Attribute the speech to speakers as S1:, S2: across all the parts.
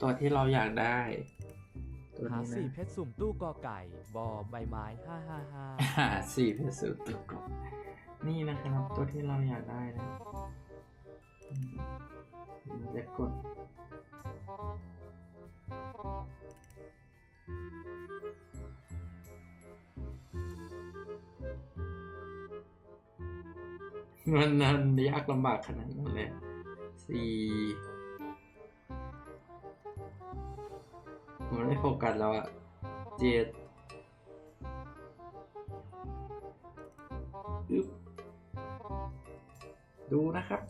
S1: ตัวที่เราอยากได้ตัว
S2: หา
S1: นี้
S2: สี่
S1: นะ
S2: เพชรสุ่มตู้กอไก่บอใบไม้ห้าห้าห้า
S1: หาสี่เพชรสูตรตุกกบนี่นะครับ ตัวที่เราอยากได้นะอืมเราจะกด มันนั้นยากลำบากขนาดนั้นเลยสี่ มันไม่โฟกัสแล้วอะเจ็ดอึ๊บดูนะครับ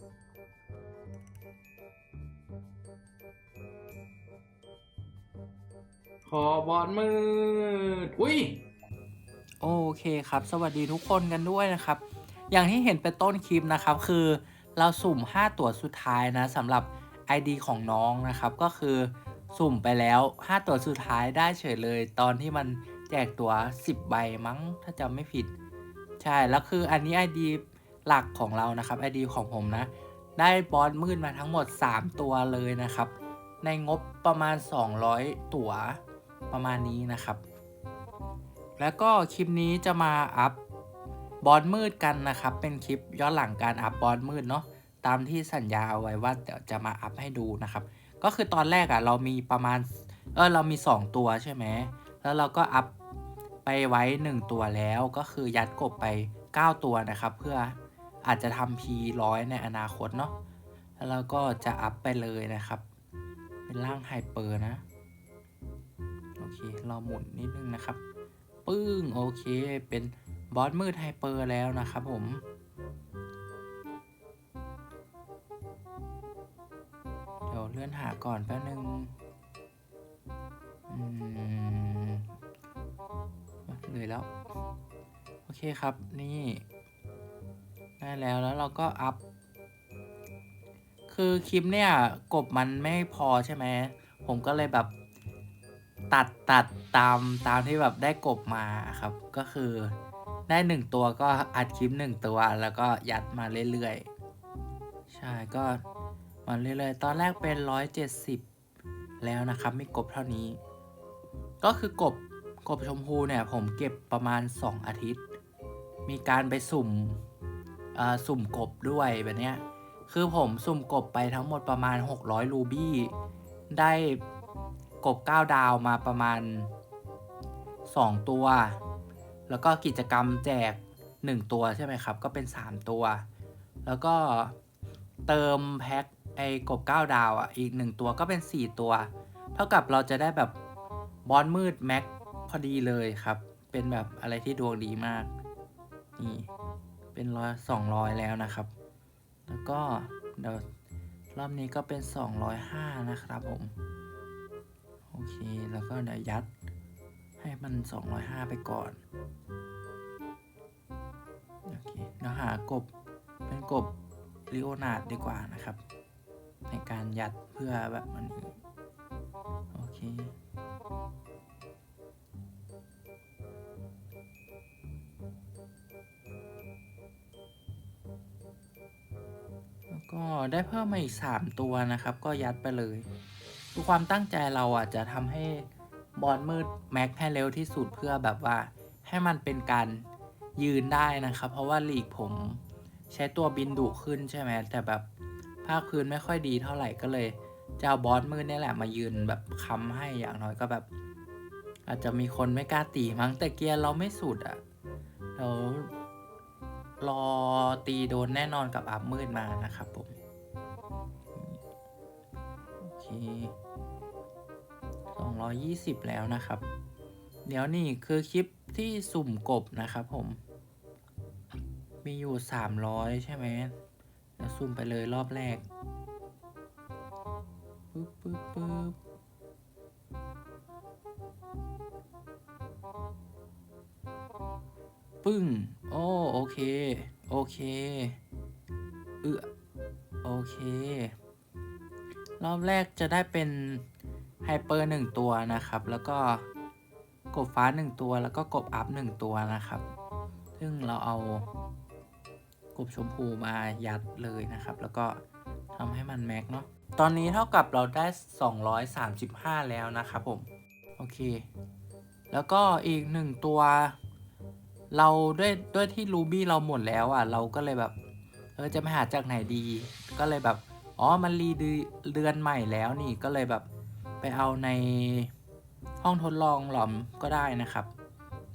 S1: ขอบอลมืด อุ้ย โอเคครับ สวัสดีทุกคนกันด้วยนะครับ อย่างที่เห็นเป็นต้นคลิปนะครับ คือเราสุ่ม 5 ตัวสุดท้ายนะสำหรับ ID ของน้องนะครับ ก็คือ สุ่มไปแล้ว 5 ตัวสุดท้ายได้เฉยเลย ตอนที่มันแจกตัว 10 ใบมั้ง ถ้าจำไม่ผิด ใช่ แล้วคืออันนี้ ID หลักของเรานะครับ ID ของผมนะ ได้บอลมืดมาทั้งหมด 3 ตัวเลยนะครับ ในงบประมาณ 200 ตั๋วประมาณนี้นะครับ แล้วก็คลิปนี้จะมาอัพบอลมืดกันนะครับ เป็นคลิปย้อนหลังการอัพบอลมืดเนาะ ตามที่สัญญาเอาไว้ว่าเดี๋ยวจะมาอัพให้ดูนะครับ ก็คือตอนแรกอะ่ะเรามีประมาณ เออเรามี 2 ตัวใช่ไหม แล้วเราก็อัพไปไว้ 1 ตัวแล้วก็คือยัดกบไป 9 ตัวนะครับ เพื่ออาจจะทำ P ร้อยในอนาคตเนาะ แล้วเราก็จะอัพไปเลยนะครับ เป็นร่างไฮเปอร์นะ โอเค เราหมุนนิดนึงนะครับ ปึ้ง โอเค เป็นบอสมืดไฮเปอร์แล้วนะครับผม ลื่อนหาก่อนแป๊บนึงอืมเลยแล้ว โอเคครับนี่ ได้แล้วแล้วเราก็อัพ คือคลิปเนี่ย กบมันไม่พอใช่ไหม ผมก็เลยแบบตัดตัดตามตามที่แบบได้กบมาครับ ก็คือได้หนึ่งตัวก็อัดคลิปหนึ่งตัว แล้วก็ยัดมาเรื่อยๆ ใช่ก็ มาเรื่อยๆ ตอนแรกเป็นร้อยเจ็ดสิบแล้วนะครับไมีกบเท่านี้ ก็คือกบกบชมพูเนี่ยผมเก็บประมาณ 2 อาทิตย์ มีการไปสุ่มอ่อสุ่มกบด้วยแบบเนี้ย คือผมสุ่มกบไปทั้งหมดประมาณ 600 รูบี้ ได้กบ 9 ดาวมาประมาณ 2 ตัว แล้วก็กิจกรรมแจก 1 ตัวใช่ไหมครับ ก็เป็น 3 ตัว แล้วก็เติมแพ็ค ไอ้กบ 9 ดาวอะ อีก 1 ตัวก็เป็น 4 ตัว เท่ากับเราจะได้แบบบอลมืดแม็กพอดีเลยครับ เป็นแบบอะไรที่ดวงดีมาก นี่ เป็นร้อยสองร้อยแล้วนะครับ แล้วก็เดี๋ยวรอบนี้ก็เป็น 205 นะครับผม โอเค แล้วก็เดี๋ยวยัดให้มัน 205 ไปก่อน โอเคเดี๋ยวหากบเป็นกบลิโอนาดดีกว่านะครับ ในการยัดเพื่อแบบมันนี้โอเค แล้วก็ได้เพิ่มมาอีก 3 ตัวนะครับ ก็ยัดไปเลยคือความตั้งใจเราอะจะทำให้บอลมืดแม็กให้เร็วที่สุดเพื่อแบบว่าให้มันเป็นการยืนได้นะครับ เพราะว่าลีกผมใช้ตัวบินดุขึ้นใช่ไหมแต่แบบ ภาคพื้นไม่ค่อยดีเท่าไหร่ก็เลยจะเอาบอสมืดนี่แหละมายืนแบบค้ำให้อย่างน้อยก็แบบ อาจจะมีคนไม่กล้าตีมั้งแต่เกียร์เราไม่สุดอะเดี๋ยวรอตีโดนแน่นอนกับอัพมืดมานะครับผมโอเคสองร้อยี่สิบแล้วนะครับ เดี๋ยวนี่คือคลิปที่สุ่มกบนะครับผม มีอยู่สามร้อยใช่ไหม เดี๋ยวสุ่มไปเลยรอบแรกปึ๊บปึ๊บปึ๊บปึ้ง โอ้โอเค โอเค เออโอเค รอบแรกจะได้เป็นไฮเปอร์หนึ่งตัวนะครับ แล้วก็กบฟ้าหนึ่งตัว แล้วก็กบอัพหนึ่งตัวนะครับ ซึ่งเราเอา บชมพูมายัดเลยนะครับ แล้วก็ทำให้มันแม็กเนาะตอนนี้เท่ากับเราได้ 235 แล้วนะครับผม โอเค แล้วก็อีกหนึ่งตัว เราด้วยด้วยที่ Ruby เราหมดแล้วอะ เราก็เลยแบบ เออจะไปหาจากไหนดี ก็เลยแบบ อ๋อ มันรีเดือนใหม่แล้วนี่ก็เลยแบบไปเอาในห้องทดลองหลอมก็ได้นะครับ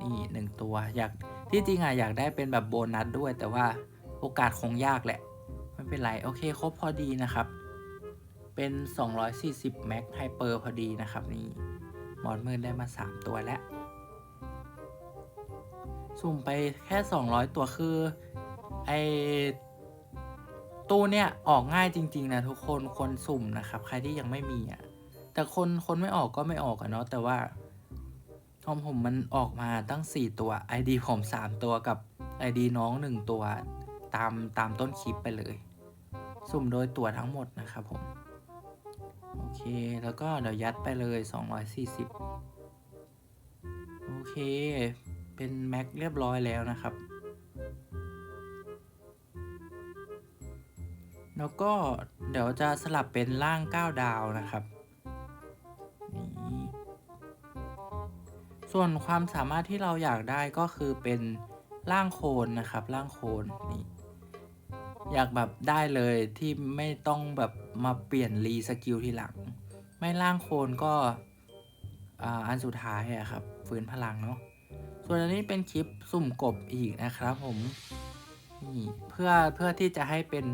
S1: นี่หนึ่งตัวอยากที่จริงอะอยากได้เป็นแบบโบนัสด้วยแต่ว่า อกาสคงยากแหละ ไม่เป็นไร โอเค ครบพอดีนะครับ เป็น 240 แม็กไฮเปอร์พอดีนะครับ นี่หมอนมืดได้มา 3 ตัวแล้ว สุ่มไปแค่ 200 ตัวคือ ไอตู้เนี่ย ออกง่ายจริง ๆ นะ ทุกคนคนสุ่มนะครับ ใครที่ยังไม่มีอะ แต่คนคนไม่ออกก็ไม่ออกอะเนาะแต่ว่าของผมมันออกมาตั้ง 4 ตัว ID ผม 3 ตัวกับ ID น้อง 1 ตัว ตามตามต้นคลิปไปเลย สุ่มโดยตัวทั้งหมดนะครับผม โอเค แล้วก็เดี๋ยวยัดไปเลย 240 โอเค เป็นแม็กเรียบร้อยแล้วนะครับ แล้วก็เดี๋ยวจะสลับเป็นร่าง 9 ดาวนะครับนี่ส่วนความสามารถที่เราอยากได้ก็คือเป็นร่างโคนนะครับร่างโคนนี่ อยากแบบได้เลยที่ไม่ต้องแบบมาเปลี่ยนรีสกิลทีหลัง ไม่ร่างโคนก็อ่าอันสุดท้ายอะครับฟื้นพลังเนาะส่วนอันนี้เป็นคลิปสุ่มกบอีกนะครับผมนี่เพื่อเพื่อที่จะให้เป็น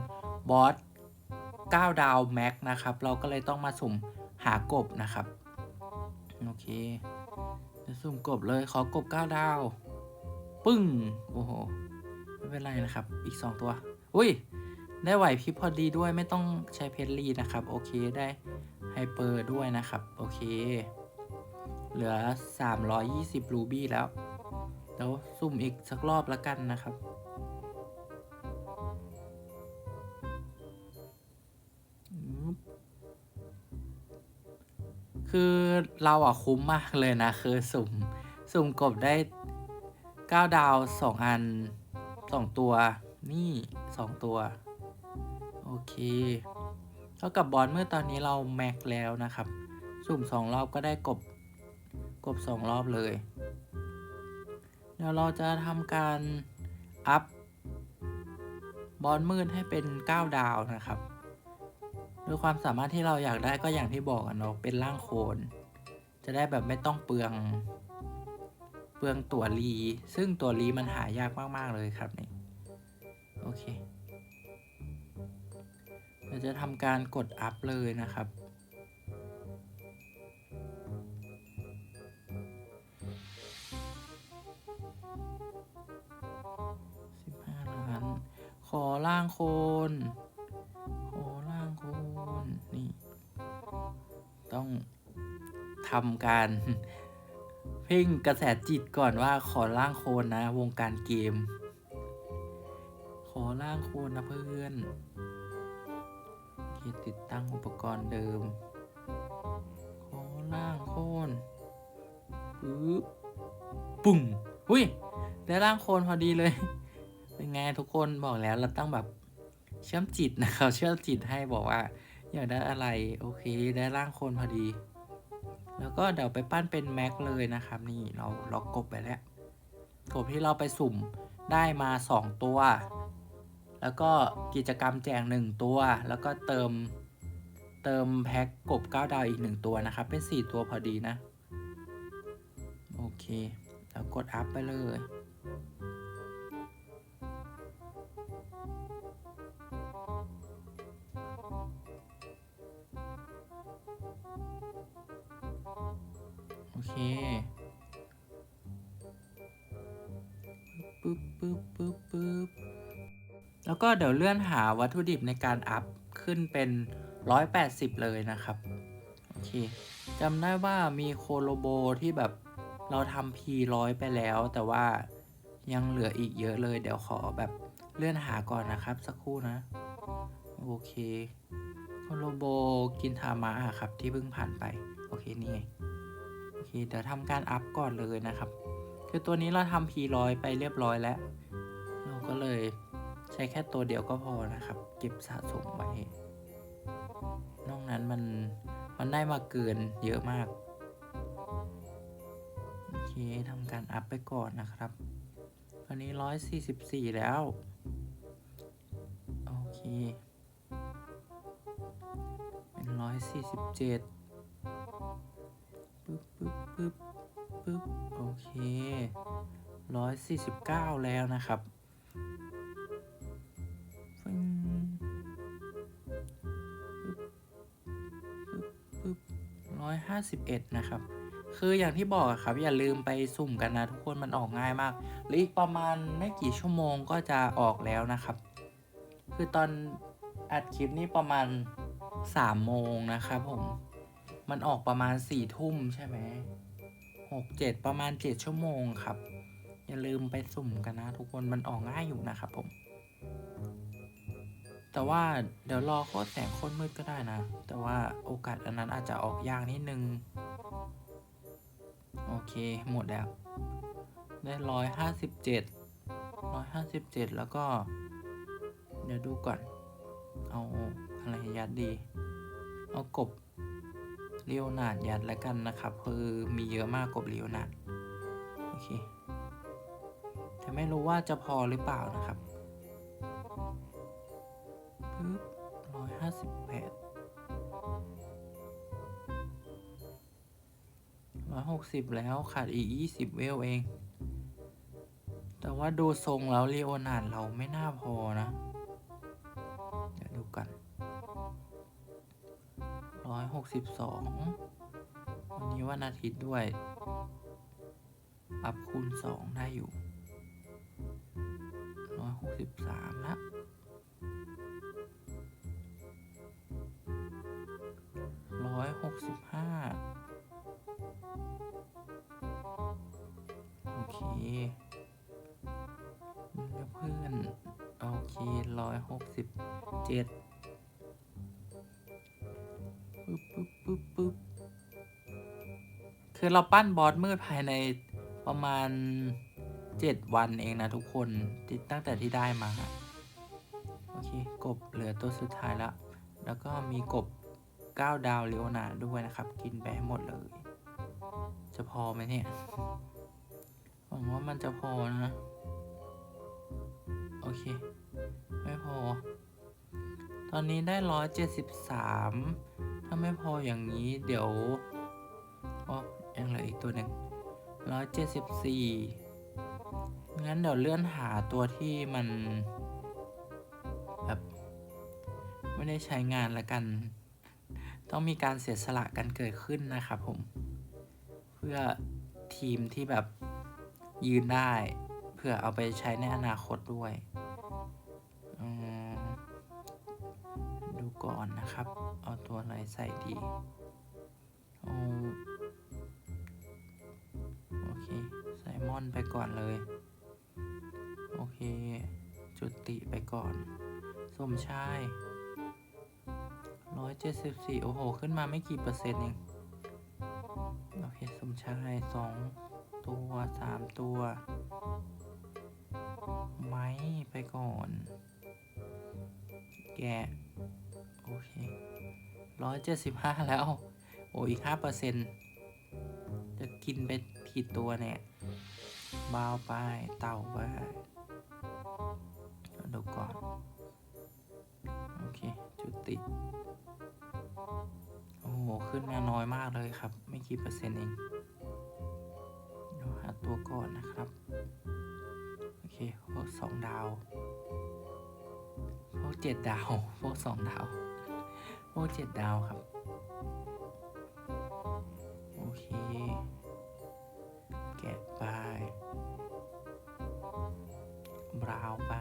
S1: บอส9ดาวแม็กนะครับ เราก็เลยต้องมาสุ่มหากบนะครับ โอเคจะสุ่มกบเลยขอกบ 9 ดาว ปึ้ง โอ้โห ไม่เป็นไรนะครับ อีก 2 ตัว อุ้ย ได้ไหวพริบพอดีด้วยไม่ต้องใช้เพชรลีนะครับ โอเคได้ไฮเปอร์ด้วยนะครับ โอเค เหลือ 320 รูบี้แล้วเดี๋ยวซุ่มอีกสักรอบแล้วกันนะครับ คือเราอะคุ้มมากเลยนะ คือสุ่ม สุ่มกบได้ 9 ดาว 2 อัน 2 ตัวนี่ 2 ตัว โอเคเท่ากับบอลเมื่อตอนนี้เราแม็กแล้วนะครับ สุ่ม 2 รอบก็ได้กบกบ 2 รอบเลย เดี๋ยวเราจะทำการ อัพ บอลมืดให้เป็น 9 ดาวนะครับด้วยความสามารถที่เราอยากได้ก็อย่างที่บอกกันเนาะเป็นร่างโคน จะได้แบบไม่ต้องเปลือง เปลืองตัวรี ซึ่งตัวรีมันหายากมาก ๆ เลยครับนี่ เคเราจะทำการกดอัพเลยนะครับ สิบห้าล้าน ขอล่างโคน ขอล่างโคน นี่ ต้องทำการเพ่งกระแสจิตก่อนว่าขอล่างโคนนะ วงการเกม โคนนะเพื่อนโอเคติดตั้งอุปกรณ์เดิมขอล่างโคนปึ๊บปุ้งอุ้ยได้ร่างโคนพอดีเลย เป็นไงทุกคนบอกแล้วเราต้องแบบเชื่อมจิตนะครับเชื่อมจิตให้บอกว่า อยากได้อะไร โอเค ได้ร่างโคนพอดี แล้วก็เดี๋ยวไปปั้นเป็นแม็กเลยนะครับ นี่เราเรากบไปแล้วกบที่เราไปสุ่มได้มา 2 ตัว แล้วก็กิจกรรมแจก1ตัว แล้วก็เติมเติมแพ็กกบ 9 ดาวอีก 1 ตัวนะครับ เป็น 4 ตัวพอดีนะ โอเค แล้วกดอัพไปเลย โอเคปึ๊บปึ๊บปึ๊บปึ๊บ แล้วก็เดี๋ยวเลื่อนหาวัตถุดิบในการอัพขึ้นเป็น 180 เลยนะครับ โอเคจำได้ว่ามีโคโลโบที่แบบเราทำ P100 ไปแล้ว แต่ว่ายังเหลืออีกเยอะเลย เดี๋ยวขอแบบเลื่อนหาก่อนนะครับ สักครู่นะ โอเคโคโลโบกินทามะครับ ที่เพิ่งผ่านไป โอเค นี่ไงโอเค เดี๋ยวทำการอัพก่อนเลยนะครับ คือตัวนี้เราทำ P100 ไปเรียบร้อยแล้ว เราก็เลย ใช้แค่ตัวเดียวก็พอนะครับ เก็บสะสมไว้ นองนั้นมันมันได้มาเกินเยอะมาก โอเคทำการอัพไปก่อนนะครับ ตอนนี้ร้อยสี่สิบสี่แล้ว โอเค เป็นร้อยสี่สิบเจ็ดปึ๊บปึ๊บปึ๊บปึ๊บโอเคร้อยสี่สิบเก้าแล้วนะครับ 251 นะครับ คืออย่างที่บอกครับ อย่าลืมไปสุ่มกันนะทุกคนมันออกง่ายมากหรืออีกประมาณไม่กี่ชั่วโมงก็จะออกแล้วนะครับ คือตอนอัดคลิปนี้ประมาณ3โมงนะครับผม มันออกประมาณ4ทุ่มใช่ไหมหกเจ็ดประมาณ 7 ชั่วโมงครับ อย่าลืมไปสุ่มกันนะทุกคนมันออกง่ายอยู่นะครับผม แต่ว่าเดี๋ยวรอโคตรแสงโคตรมืดก็ได้นะ แต่ว่าโอกาสอันนั้นอาจจะออกยากนิดนึง โอเคหมดแล้ว ได้ร้อยห้าสิบเจ็ดร้อยห้าสิบเจ็ดแล้วก็ เดี๋ยวดูก่อน เอาอะไรยัดดี เอากบเลียวนาดยัดแล้วกันนะครับ คือมีเยอะมากกบเลียวนาดโอเคแต่ไม่รู้ว่าจะพอหรือเปล่านะครับ ร้อยห้าสิบแปดร้อยหกสิบแล้วขาดอีกยี่สิบเวลเอง แต่ว่าดูทรงแล้วเลียวนาดเราไม่น่าพอนะ เดี๋ยวดูกันร้อยหกสิบสองวันนี้วันอาทิตย์ด้วยปรับคูณสองได้อยู่ร้อยหกสิบสามละ หกสิบเจ็ดปึ๊บปึ๊บปึ๊บปึ๊บคือเราปั้นบอสมืดภายในประมาณเจ็ดวันเองนะทุกคนที่ตั้งแต่ที่ได้มาโอเค กบเหลือตัวสุดท้ายแล้วแล้วก็มีกบ9ดาวเลโอนาด้วยนะครับ กินไปให้หมดเลย จะพอไหมเนี่ยหวังว่ามันจะพอนะ โอเค ตอนนี้ได้ร้อยเจ็ดสิบสามถ้าไม่พออย่างนี้เดี๋ยวอ๋อยังเหลืออีกตัวหนึ่งร้อยเจ็ดสิบสี่งั้นเดี๋ยวเลื่อนหาตัวที่มันแบบไม่ได้ใช้งานละกัน ต้องมีการเสียสละกันเกิดขึ้นนะครับผม เพื่อทีมที่แบบยืนได้ เพื่อเอาไปใช้ในอนาคตด้วย ครับ เอาตัวอะไรใส่ดีเอาโอเค ใส่มอนไปก่อนเลย โอเค จุติไปก่อนสมชายร้อยเจ็ดสิบสี่โอ้โห ขึ้นมาไม่กี่เปอร์เซ็นต์เองโอเคสมชายสองตัวสามตัว ไม้ไปก่อน แกะ ร้อยเจ็ดสิบห้าแล้ว โอ้อีกห้าเปอร์เซ็นต์จะกินไปกี่ตัวเนี่ยบาวไปเต่าไปเดี๋ยวดูก่อน โอเค จุดติด โอ้โห ขึ้นมาน้อยมากเลยครับ ไม่กี่เปอร์เซ็นต์เองเดี๋ยวหาตัวก่อนนะครับ โอเคพวกสองดาวพวกเจ็ดดาวพวกสองดาว พวกเจ็ดดาวครับ โอเค แกะไปบราวไป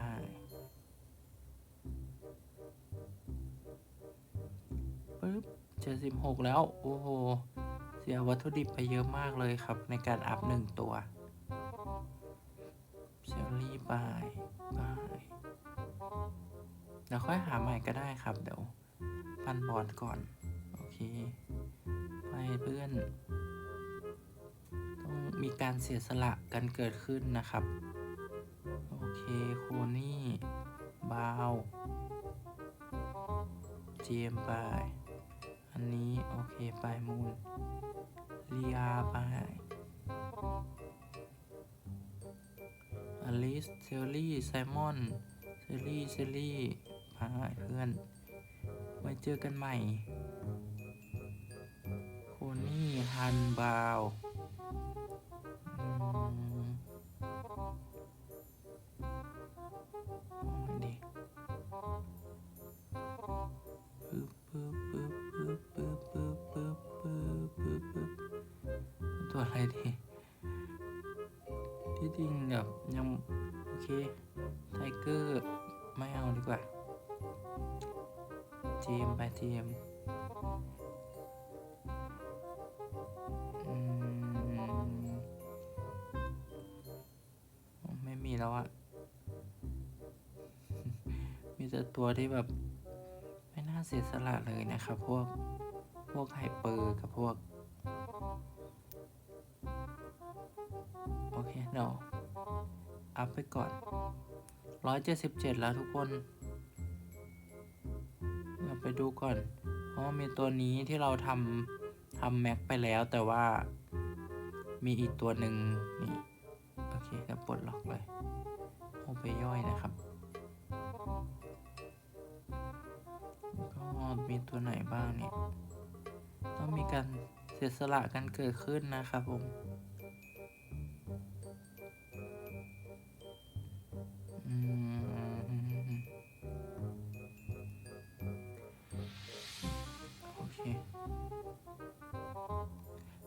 S1: ปึ๊บเจ็ดสิบหกแล้ว โอ้โห เสียวัตถุดิบไปเยอะมากเลยครับ ในการอัพหนึ่งตัวเชลลี่บายบายเดี๋ยวค่อยหาใหม่ก็ได้ครับเดี๋ยว ปั้นบอลก่อน โอเค ไปเพื่อน ต้องมีการเสียสละกันเกิดขึ้นนะครับ โอเคโคนี่บาวเจมส์บายนนี้ โอเค ไปมูนเลียไปอลิสเซลลี่ไซมอนเซลลี่เซลลี่ไปเพื่อน ไว้เจอกันใหม่คุณนี่ฮันบาวตัวอะไรดีที่จริงแบบยัง โอเค เจมไปเจมอืมไม่มีแล้วอะมีแต่ตัวที่แบบ ไม่น่าเสียสละเลยนะครับ พวก พวกไฮเปอร์กับพวก โอเคเดี๋ยวอัพไปก่อนร้อยเจ็ดสิบเจ็ดแล้วทุกคน ไปดูก่อนเพราะมีตัวนี้ที่เราทำทำแม็กไปแล้วแต่ว่า มีอีกตัวหนึ่งนี่โอเคเดี๋ยวปลดล็อกเลยเอาไปย่อยนะครับก็มีตัวไหนบ้างเนี่ย ต้องมีการเสียสละกันเกิดขึ้นนะครับผม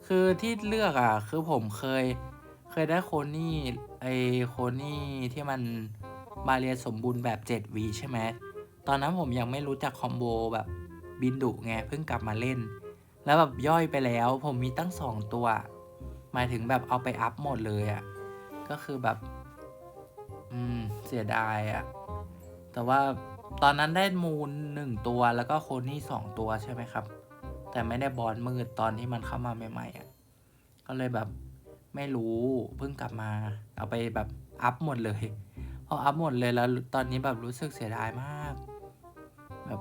S1: คือที่เลือกอะ คือผมเคย เคยได้โคนี่ไอโคนี่ที่มันบาเรียสมบูรณ์แบบ 7 วีใช่ไหม ตอนนั้นผมยังไม่รู้จักคอมโบแบบบินดุไงเพิ่งกลับมาเล่น แล้วแบบย่อยไปแล้วผมมีตั้งสองตัว หมายถึงแบบเอาไปอัพหมดเลยอะ ก็คือแบบ อืม เสียดายอะแต่ว่าตอนนั้นได้มูลหนึ่งตัวแล้วก็โคนี่สองตัวใช่ไหมครับ แต่ไม่ได้บอลมืดตอนที่มันเข้ามาใหม่ๆอะก็เลยแบบไม่รู้เพิ่งกลับมา เอาไปแบบอัพหมดเลยพออัพหมดเลยแล้วตอนนี้แบบรู้สึกเสียดายมาก แบบ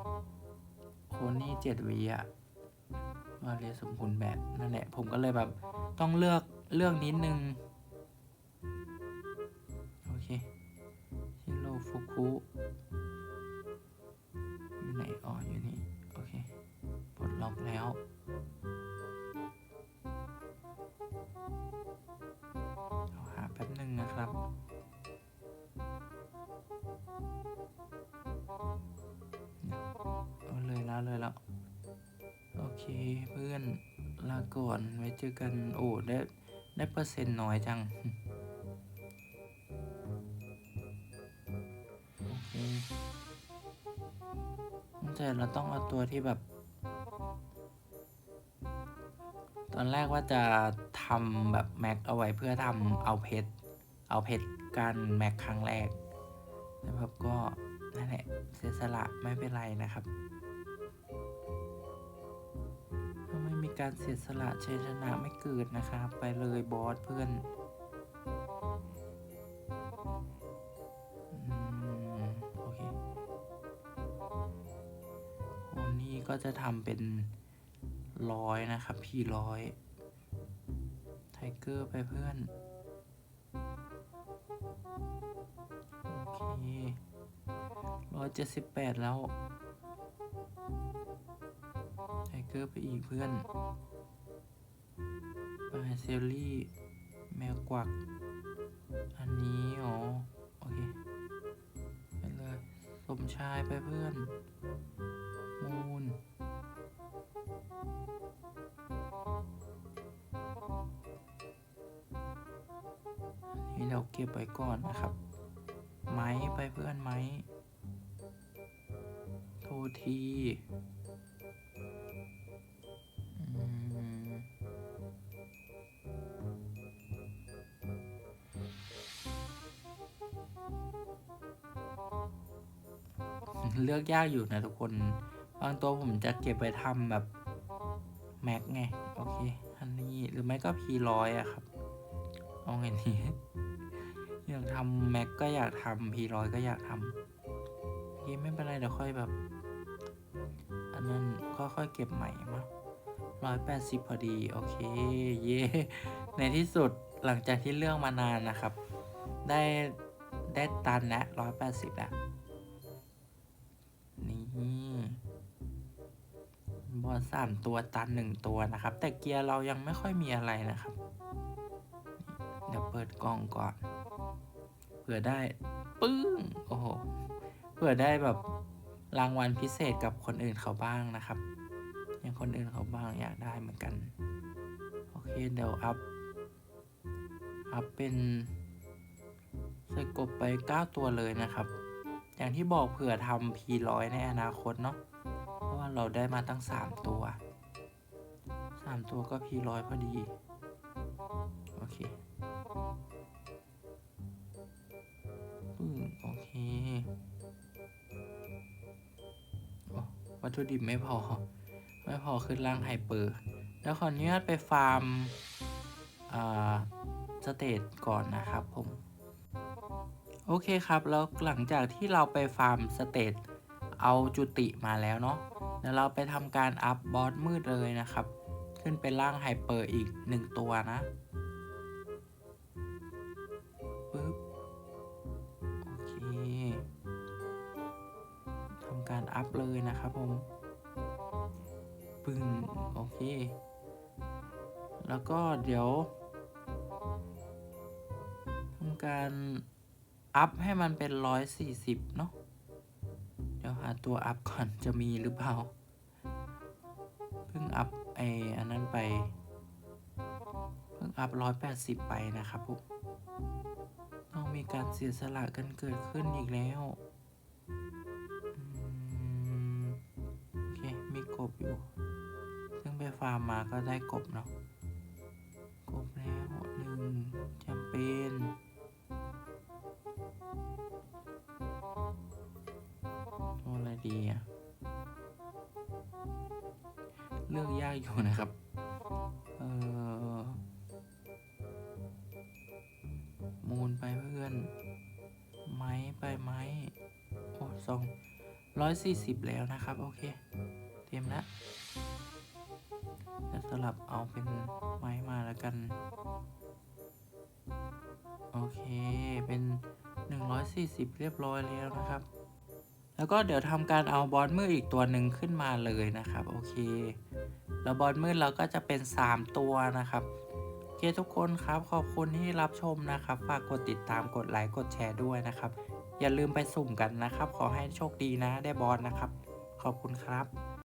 S1: โคนี่เจ็ดวีอะมาเรียสมบูรณ์แบบนั่นแหละ ผมก็เลยแบบต้องเลือกเลือกนิดนึง โอเคชิโรฟุคุอยู่ไหนอ๋ออยู่ ล็อกแล้วเอาหาแป๊บหนึ่งนะครับ เอาเลยแล้วเลยแล้ว โอเคเพื่อนลาก่อนไว้เจอกันโอ้ได้ได้เปอร์เซ็นต์น้อยจัง โอเคแต่เราต้องเอาตัวที่แบบ ตอนแรกว่าจะทำแบบแม็กเอาไว้เพื่อทำเอาเพชรเอาเพชรกันแม็กครั้งแรกแต่แบบก็นั่นแหละเสียสละไม่เป็นไรนะครับถ้าไม่มีการเสียสละชัยชนะไม่เกิดนะครับ ไปเลยบอสเพื่อนอโอเคโอนี่ก็จะทำเป็น ร้อยนะครับ พี่ร้อยไทเกอร์ไปเพื่อน โอเคร้อยเจ็ดสิบแปดแล้วไทเกอร์ไปอีกเพื่อนไปเซลลี่ แมวกวัก อันนี้อ๋อ โอเค ไปเลย สมชายไปเพื่อน นี่เราเก็บไว้ก่อนนะครับ ไม้ไปเพื่อนไม้โททีเลือกยากอยู่นะทุกคน บางตัวผมจะเก็บไปทำแบบ แม็กไง โอเค อันนี้หรือไม่ก็พีร้อยอะครับ เอาไงนี้อยากทำแม็กก็อยากทำพีร้อยก็อยากทำโอเคไม่เป็นไรเดี๋ยวค่อยแบบ อันนั้นค่อยๆเก็บใหม่มาร้อยแปดสิบพอดี โอเค เย่ในที่สุดหลังจากที่เรื่องมานานนะครับ ได้ได้ตันแล้วร้อยแปดสิบแล้วนี่บอลสามตัวตันหนึ่งตัวนะครับ แต่เกียร์เรายังไม่ค่อยมีอะไรนะครับ ดี๋ยวเปิดกล่องก่อน เผื่อได้ปึ้ง โอ้โห เผื่อได้แบบรางวัลพิเศษกับคนอื่นเขาบ้างนะครับ อย่างคนอื่นเขาบ้างอยากได้เหมือนกัน โอเค เดี๋ยวอัพ อัพเป็นใส่กบไป 9 ตัวเลยนะครับ อย่างที่บอกเผื่อทำ P100 ในอนาคตเนาะ เพราะว่าเราได้มาตั้ง 3 ตัว 3 ตัวก็ P100 พอดี โอเค ถุดิบไม่พอ ไม่พอขึ้นล่างไฮเปอร์ แล้วขออนุญาตไปฟาร์มสเตจก่อนนะครับผม โอเคครับ แล้วหลังจากที่เราไปฟาร์มสเตจเอาจุติมาแล้วเนาะเดี๋ยวเราไปทำการอัพบอสมืดเลยนะครับ ขึ้นเป็นร่างไฮเปอร์อีกหนึ่งตัวนะ นะครับผมปึ้งโอเค แล้วก็เดี๋ยวทำการอัพให้มันเป็นร้อยสี่สิบเนาะเดี๋ยวหาตัวอัพก่อนจะมีหรือเปล่า เพิ่งอัพไออันนั้นไป เพิ่งอัพร้อยแปดสิบไปนะครับผมต้องมีการเสียสละกันเกิดขึ้นอีกแล้วาร์มมาก็ได้กบเนาะกบแล้วหนึ่งจำเป็นตัวอะไรดีอะเลือกยากอยู่นะครับ เออมูลไปเพื่อน ไม้ไปไม้โอ้สองร้อยสี่สิบแล้วนะครับ โอเค เตรียมแล้ว ลับเอาเป็นไม้มาแล้วกัน โอเคเป็น 140 เรียบร้อยแล้วนะครับ แล้วก็เดี๋ยวทำการเอาบอลมืดอีกตัวหนึ่งขึ้นมาเลยนะครับ โอเค แล้วบอลมืดเราก็จะเป็น 3 ตัวนะครับโอเคทุกคนครับขอบคุณที่รับชมนะครับฝากกดติดตามกดไลค์กดแชร์ด้วยนะครับ อย่าลืมไปสุ่มกันนะครับ ขอให้โชคดีนะได้บอลนะครับ ขอบคุณครับ